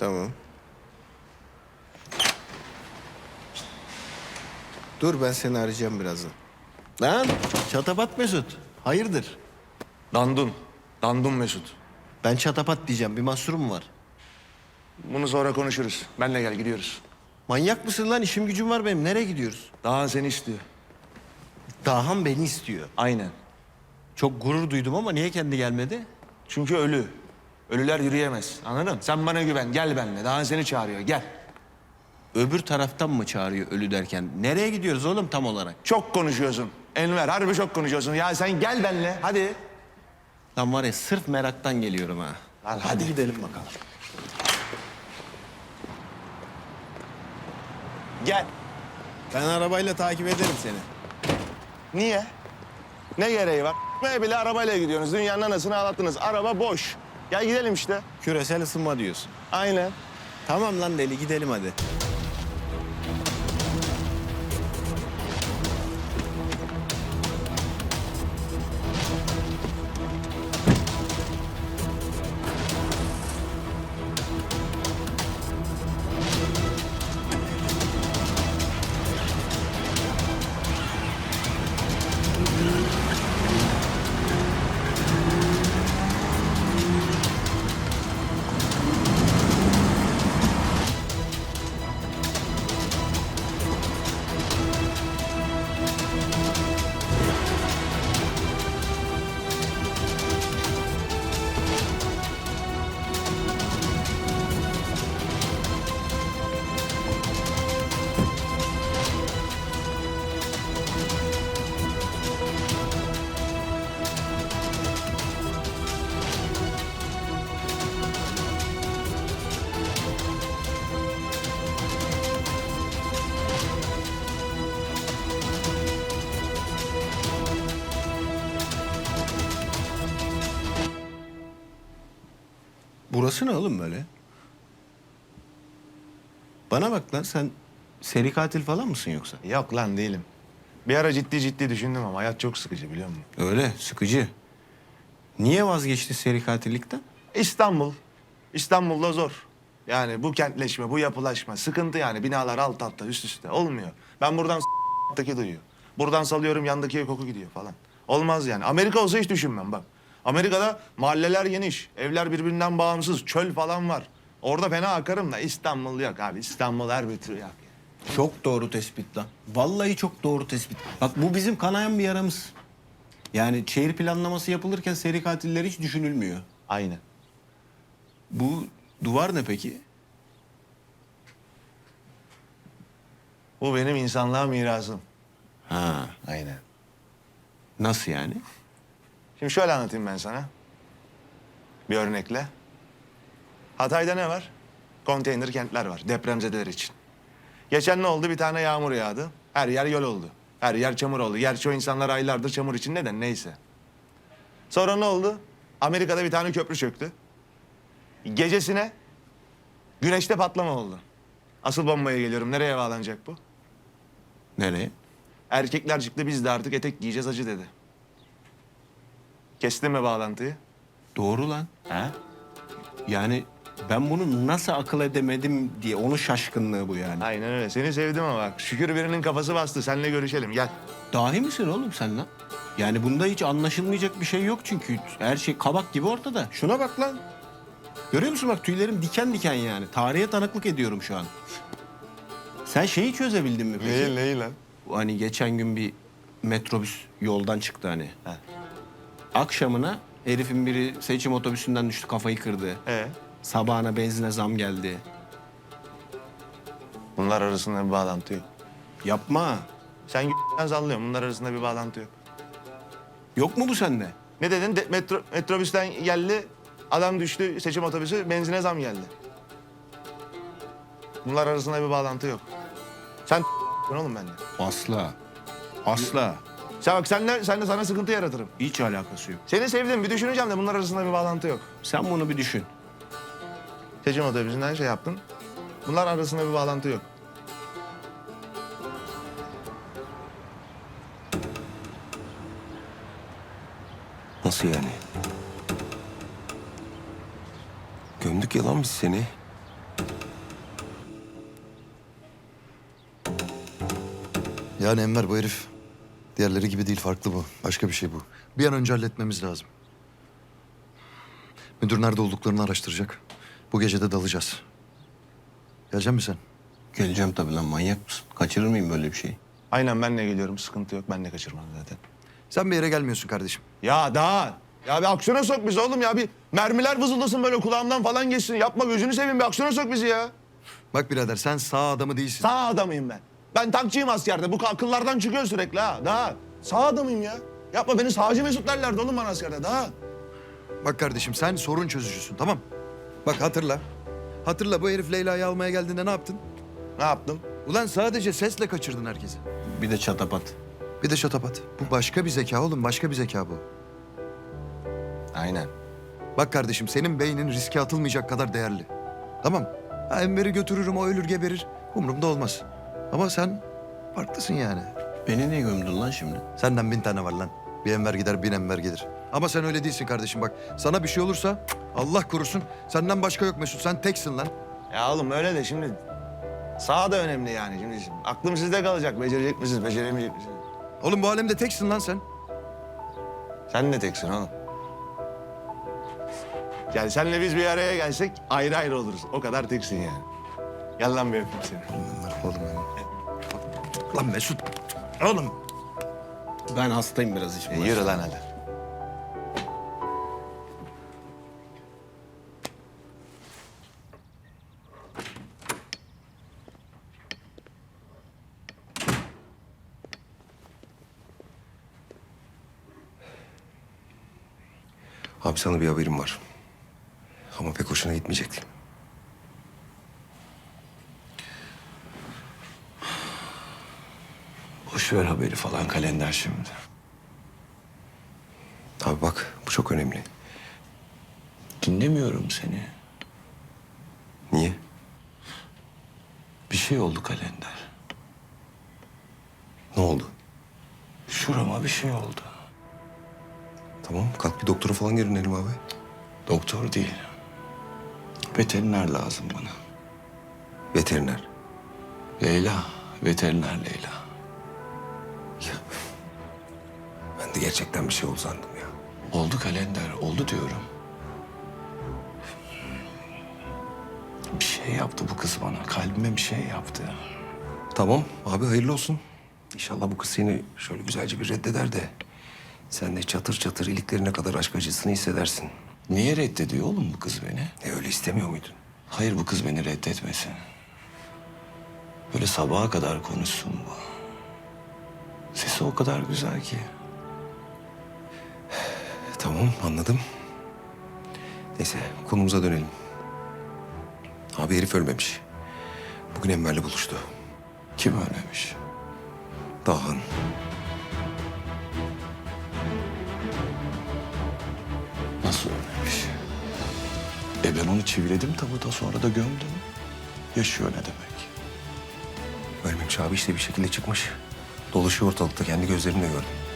Tamam. Dur ben seni arayacağım birazdan. Lan çatapat Mesut. Hayırdır? Dandun. Dandun Mesut. Ben çatapat diyeceğim. Bir mahsurum mu var? Bunu sonra konuşuruz. Benle gel gidiyoruz. Manyak mısın lan? İşim gücüm var benim. Nereye gidiyoruz? Daha seni istiyor. Dahan beni istiyor. Aynen. Çok gurur duydum ama niye kendi gelmedi? Çünkü ölü. Ölüler yürüyemez. Anladın? Sen bana güven. Gel benimle. Daha seni çağırıyor. Gel. Öbür taraftan mı çağırıyor ölü derken? Nereye gidiyoruz oğlum tam olarak? Çok konuşuyorsun. Enver harbi çok konuşuyorsun. Ya sen gel benimle. Hadi. Lan var ya sırf meraktan geliyorum ha. Lan hadi. hadi. gidelim bakalım. Gel. Ben arabayla takip ederim seni. Niye? Ne gereği var? Bile arabayla gidiyorsunuz. Dünyanın anasını ağlattınız. Araba boş. Gel gidelim işte. Küresel ısınma diyorsun. Aynen. Tamam lan deli gidelim hadi. Burası ne oğlum böyle? Bana bak lan sen seri katil falan mısın yoksa? Yok lan değilim. Bir ara ciddi ciddi düşündüm ama hayat çok sıkıcı biliyor musun? Öyle sıkıcı. Niye vazgeçti seri katillikten? İstanbul. İstanbul'da zor. Yani bu kentleşme, bu yapılaşma sıkıntı yani. Binalar alt alta, üst üste olmuyor. Ben buradan s**taki duyuyor. Buradan salıyorum yandaki koku gidiyor falan. Olmaz yani. Amerika olsa hiç düşünmem bak. Amerika'da mahalleler geniş, evler birbirinden bağımsız, çöl falan var. Orada fena akarım da İstanbul yok abi. İstanbul her bir tür yok. Çok doğru tespit lan. Vallahi çok doğru tespit. Bak bu bizim kanayan bir yaramız. Yani şehir planlaması yapılırken seri katiller hiç düşünülmüyor. Aynen. Bu duvar ne peki? Bu benim insanlığa mirasım. Ha. Aynen. Nasıl yani? Şimdi şöyle anlatayım ben sana. Bir örnekle. Hatay'da ne var? Konteyner kentler var depremzedeler için. Geçen ne oldu? Bir tane yağmur yağdı. Her yer göl oldu. Her yer çamur oldu. Gerçi o insanlar aylardır çamur için neden neyse. Sonra ne oldu? Amerika'da bir tane köprü çöktü. Gecesine güneşte patlama oldu. Asıl bombaya geliyorum. Nereye bağlanacak bu? Nereye? Erkekler çıktı biz de artık etek giyeceğiz acı dedi. Kestin mi bağlantıyı? Doğru lan. He? Yani ben bunu nasıl akıl edemedim diye onun şaşkınlığı bu yani. Aynen öyle. Seni sevdim ama bak. Şükür birinin kafası bastı. Seninle görüşelim. Gel. Dahi misin oğlum sen lan? Yani bunda hiç anlaşılmayacak bir şey yok çünkü. Her şey kabak gibi ortada. Şuna bak lan. Görüyor musun bak tüylerim diken diken yani. Tarihe tanıklık ediyorum şu an. Sen şeyi çözebildin mi peki? neyi lan? Bu Hani geçen gün bir metrobüs yoldan çıktı hani. He. Akşamına herifin biri seçim otobüsünden düştü kafayı kırdı. Ee? Sabahına benzine zam geldi. Bunlar arasında bir bağlantı yok. Yapma. Sen g***den sallıyorsun. Bunlar arasında bir bağlantı yok. Yok mu bu sende? Ne dedin? De- metro, metrobüsten geldi. Adam düştü. Seçim otobüsü. Benzine zam geldi. Bunlar arasında bir bağlantı yok. Sen oğlum bende. Asla. Asla. Sen bak senle, senle sana sıkıntı yaratırım. Hiç alakası yok. Seni sevdim bir düşüneceğim de bunlar arasında bir bağlantı yok. Sen bunu bir düşün. Seçim otobüsünden şey yaptın. Bunlar arasında bir bağlantı yok. Nasıl yani? Gömdük ya lan biz seni. Yani Enver bu herif diğerleri gibi değil farklı bu. Başka bir şey bu. Bir an önce halletmemiz lazım. Müdür nerede olduklarını araştıracak. Bu gece de dalacağız. Gelecek misin sen? Geleceğim tabii lan manyak mısın? Kaçırır mıyım böyle bir şeyi? Aynen ben de geliyorum. Sıkıntı yok. Ben de kaçırmam zaten. Sen bir yere gelmiyorsun kardeşim. Ya daha. Ya bir aksiyona sok bizi oğlum ya. Bir mermiler vızıldasın böyle kulağımdan falan geçsin. Yapma gözünü seveyim bir aksiyona sok bizi ya. Bak birader sen sağ adamı değilsin. Sağ adamıyım ben. Ben tankçıyım askerde. Bu akıllardan çıkıyor sürekli ha. Daha. Sağ adamıyım ya. Yapma beni sağcı mesut derlerdi oğlum bana askerde. Daha. Bak kardeşim sen sorun çözücüsün tamam Bak hatırla. Hatırla bu herif Leyla'yı almaya geldiğinde ne yaptın? Ne yaptım? Ulan sadece sesle kaçırdın herkesi. Bir de çatapat. Bir de şatapat. Bu başka bir zeka oğlum başka bir zeka bu. Aynen. Bak kardeşim senin beynin riske atılmayacak kadar değerli. Tamam. Ha, Enver'i götürürüm o ölür geberir. Umurumda olmaz. Ama sen farklısın yani. Beni niye gömdün lan şimdi? Senden bin tane var lan. Bir Enver gider bin Enver gelir. Ama sen öyle değilsin kardeşim bak. Sana bir şey olursa Allah korusun senden başka yok Mesut. Sen teksin lan. Ya oğlum öyle de şimdi sağ da önemli yani. Şimdi, şimdi aklım sizde kalacak. Becerecek misiniz, beceremeyecek misiniz? Oğlum bu alemde teksin lan sen. Sen de teksin oğlum. Yani senle biz bir araya gelsek ayrı ayrı oluruz. O kadar teksin yani. Gel lan bir öpeyim seni. Enver oğlum. Lan Mesut. Oğlum. Ben hastayım biraz E, içim. yürü lan hadi. Abi sana bir haberim var. Ama pek hoşuna gitmeyecek. Boş ver haberi falan kalender şimdi. Abi bak bu çok önemli. Dinlemiyorum seni. Niye? Bir şey oldu kalender. Ne oldu? Şurama bir şey oldu. Tamam kalk bir doktora falan görünelim abi. Doktor değil. Veteriner lazım bana. Veteriner. Leyla, veteriner Leyla. Gerçekten bir şey oldu sandım ya. Oldu kalender, oldu diyorum. Bir şey yaptı bu kız bana. Kalbime bir şey yaptı. Tamam abi hayırlı olsun. İnşallah bu kız seni şöyle güzelce bir reddeder de... ...sen de çatır çatır iliklerine kadar aşk acısını hissedersin. Niye reddediyor oğlum bu kız beni? E öyle istemiyor muydun? Hayır bu kız beni reddetmesin. Böyle sabaha kadar konuşsun bu. Sesi o kadar güzel ki. Tamam anladım. Neyse konumuza dönelim. Abi herif ölmemiş. Bugün Enver'le buluştu. Kim ölmemiş? Dahan. Nasıl ölmemiş? E ben onu çiviledim tabuta sonra da gömdüm. Yaşıyor ne demek? Ölmemiş abi işte bir şekilde çıkmış. Dolaşıyor ortalıkta kendi gözlerimle gördüm.